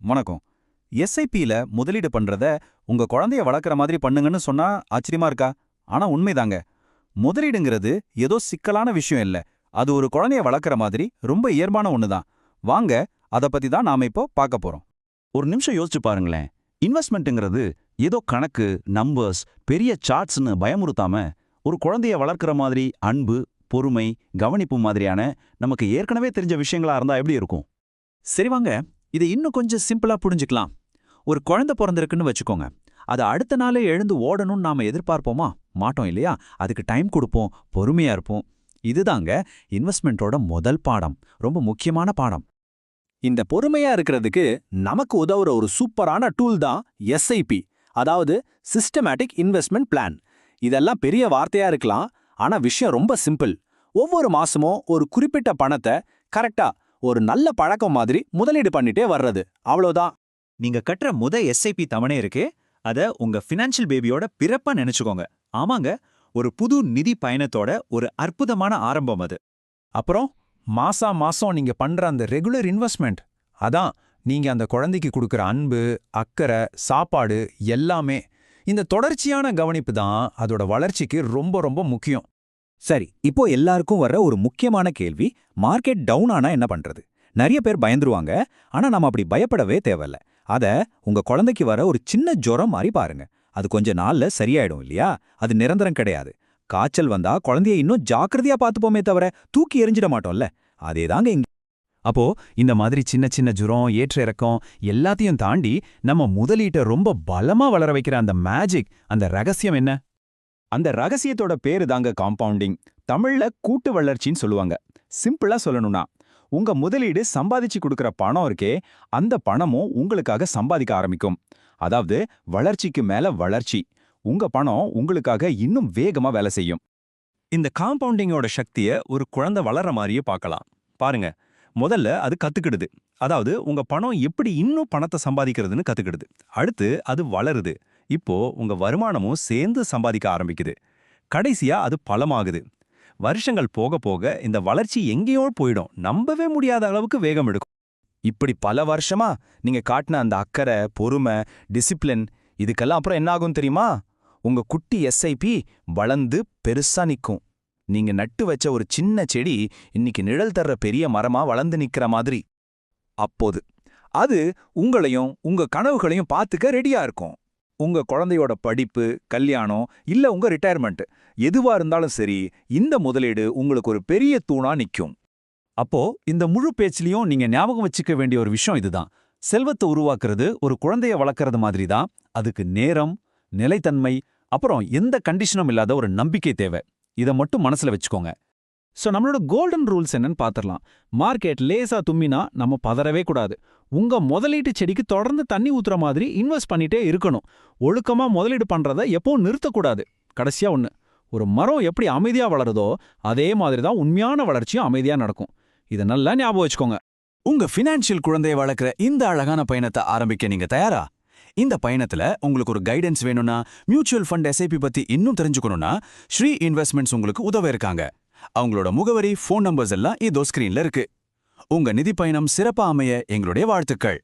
வணக்கம். எஸ்ஐபியில் முதலீடு பண்றத உங்க குழந்தைய வளர்க்குற மாதிரி பண்ணுங்கன்னு சொன்னா ஆச்சரியமா இருக்கா? ஆனா உண்மைதாங்க. முதலீடுங்கிறது ஏதோ சிக்கலான விஷயம் இல்ல. அது ஒரு குழந்தைய வளர்க்குற மாதிரி ரொம்ப இயல்பான தான் வாங்க அத பத்தி தான் நாம இப்போ பார்க்க போறோம். ஒரு நிமிஷம் யோசிச்சு பாருங்களேன். இன்வெஸ்ட்மெண்ட்டுங்கிறது ஏதோ கணக்கு நம்பர்ஸ் பெரிய சார்ட்ஸ்னு பயமுறுத்தாம ஒரு குழந்தைய வளர்க்குற மாதிரி அன்பு பொறுமை கவனிப்பு மாதிரியான நமக்கு ஏற்கனவே தெரிஞ்ச விஷயங்களா இருந்தா எப்படி இருக்கும்? சரி வாங்க. இதை இன்னும் கொஞ்சம் சிம்பிளா புரிஞ்சுக்கலாம். ஒரு குழந்தை பிறந்திருக்குன்னு வச்சுக்கோங்க. அது அடுத்த நாளே எழுந்து ஓடணும்னு நாம எதிர்பார்ப்போமா? மாட்டோம் இல்லையா? அதுக்கு டைம் கொடுப்போம் பொறுமையா இருப்போம். இதுதாங்க இன்வெஸ்ட்மெண்ட்டோட முதல் பாடம். ரொம்ப முக்கியமான பாடம். இந்த பொறுமையா இருக்கிறதுக்கு நமக்கு உதவுற ஒரு சூப்பரான டூல் தான் எஸ்ஐபி அதாவது சிஸ்டமேட்டிக் இன்வெஸ்ட்மெண்ட் பிளான் இதெல்லாம் பெரிய வார்த்தையா இருக்கலாம் ஆனா விஷயம் ரொம்ப சிம்பிள் ஒவ்வொரு மாசமும் ஒரு குறிப்பிட்ட பணத்தை கரெக்டா ஒரு நல்ல பழக்கம் மாதிரி முதலீடு பண்ணிட்டே வர்றது. அவ்வளோதான். நீங்க கட்டுற முத எஸ்ஐபி தவணை இருக்கே. அத உங்க ஃபினான்ஷியல் பேபியோட பிறப்பா நினைச்சுக்கோங்க. ஆமாங்க ஒரு புது நிதி பயணத்தோட ஒரு அற்புதமான ஆரம்பம் அது. அப்புறம் மாசா மாசம் நீங்க பண்ற அந்த ரெகுலர் இன்வெஸ்ட்மெண்ட் அதான் நீங்க அந்த குழந்தைக்கு கொடுக்குற அன்பு அக்கறை சாப்பாடு எல்லாமே. இந்த தொடர்ச்சியான கவனிப்பு தான் அதோட வளர்ச்சிக்கு ரொம்ப ரொம்ப முக்கியம். சரி இப்போ எல்லாருக்கும் வர்ற ஒரு முக்கியமான கேள்வி மார்க்கெட் டவுன் ஆனா என்ன பண்றது? நிறைய பேர் பயந்துருவாங்க ஆனா நம்ம அப்படி பயப்படவே தேவையில்ல. அத உங்க குழந்தைக்கு வர ஒரு சின்ன ஜுரம் மாதிரி பாருங்க. அது கொஞ்ச நாள்ல சரியாயிடும் இல்லையா? அது நிரந்தரம் கிடையாது. காய்ச்சல் வந்தா குழந்தைய இன்னும் ஜாக்கிரதையா பார்த்துப்போமே தவிர தூக்கி எறிஞ்சிட மாட்டோம்ல. அதேதாங்க இங்க. அப்போ இந்த மாதிரி சின்ன சின்ன ஜுரம் ஏற்ற இறக்கம் எல்லாத்தையும் தாண்டி நம்ம முதலீட்டை ரொம்ப பலமா வளர வைக்கிற அந்த மேஜிக் அந்த ரகசியம் என்ன? அந்த ரகசியத்தோட பேரு தாங்க காம்பவுண்டிங் தமிழ்ல கூட்டு வளர்ச்சின்னு சொல்லுவாங்க. சிம்பிளா சொல்லணும்னா உங்க முதலீடு சம்பாதிச்சு கொடுக்கற பணம் இருக்கே அந்த பணமும் உங்களுக்காக சம்பாதிக்க ஆரம்பிக்கும். அதாவது வளர்ச்சிக்கு மேல வளர்ச்சி. உங்க பணம் உங்களுக்காக இன்னும் வேகமா வேலை செய்யும். இந்த காம்பவுண்டிங்கோட சக்திய ஒரு குழந்தை வளர்ற மாதிரியே பார்க்கலாம். பாருங்க முதல்ல அது கத்துக்கிடுது. அதாவது உங்க பணம் எப்படி இன்னும் பணத்தை சம்பாதிக்கிறதுன்னு கத்துக்கிடுது. அடுத்து அது வளருது. இப்போ உங்க வருமானமும் சேர்ந்து சம்பாதிக்க ஆரம்பிக்குது. கடைசியா அது பலமாகுது வருஷங்கள் போக போக இந்த வளர்ச்சி எங்கேயோ போயிடும். நம்பவே முடியாத அளவுக்கு வேகம் எடுக்கும். இப்படி பல வருஷமா நீங்க காட்டின அந்த அக்கறை பொறுமை டிசிப்ளின் இதுக்கெல்லாம் அப்புறம் என்ன ஆகும் தெரியுமா? உங்க குட்டி எஸ்ஐபி வளர்ந்து பெருசா நிக்கும். நீங்க நட்டு வச்ச ஒரு சின்ன செடி இன்னைக்கு நிழல் தர்ற பெரிய மரமா வளர்ந்து நிக்கிற மாதிரி. அப்போது அது உங்களையும் உங்க கனவுகளையும் பார்த்துக்க ரெடியா இருக்கும். உங்க குழந்தையோட படிப்பு கல்யாணம் இல்ல உங்க ரிட்டையர்மெண்ட் எதுவா இருந்தாலும் சரி இந்த முதலீடு உங்களுக்கு ஒரு பெரிய தூணா நிக்கும். அப்போ இந்த முழு பேச்சிலையும் நீங்க ஞாபகம் வச்சுக்க வேண்டிய ஒரு விஷயம் இதுதான். செல்வத்தை உருவாக்குறது ஒரு குழந்தைய வளர்க்கறது மாதிரி தான் அதுக்கு நேரம் நிலைத்தன்மை அப்புறம் எந்த கண்டிஷனும் இல்லாத ஒரு நம்பிக்கை தேவை. இதை மட்டும் மனசுல வச்சுக்கோங்க. ஸோ நம்மளோட கோல்டன் ரூல்ஸ் என்னன்னு பார்த்துடலாம் மார்க்கெட் லேசா தும்மினா நம்ம பதறவே கூடாது. உங்க முதலீட்டு செடிக்கு தொடர்ந்து தண்ணி ஊத்துற மாதிரி இன்வெஸ்ட் பண்ணிட்டே இருக்கணும். ஒழுக்கமா முதலீடு பண்றத எப்பவும் நிறுத்தக்கூடாது. கடைசியா ஒன்று ஒரு மரம் எப்படி அமைதியா வளருதோ அதே மாதிரி தான் உண்மையான வளர்ச்சியும் அமைதியா நடக்கும். இதை நல்லா ஞாபகம் வச்சுக்கோங்க. உங்க ஃபினான்ஷியல் குழந்தையை வளர்க்குற இந்த அழகான பயணத்தை ஆரம்பிக்க நீங்க தயாரா? இந்த பயணத்துல உங்களுக்கு ஒரு கைடன்ஸ் வேணும்னா மியூச்சுவல் ஃபண்ட் எஸ்ஐபி பத்தி இன்னும் தெரிஞ்சுக்கணும்னா ஸ்ரீ இன்வெஸ்ட்மெண்ட்ஸ் உங்களுக்கு உதவ இருக்காங்க. அவங்களோட முகவரி ஃபோன் நம்பர்ஸ் எல்லாம் இதோ ஸ்கிரீன்ல இருக்கு. உங்க நிதி பயணம் சிறப்பா அமைய எங்களுடைய வாழ்த்துக்கள்.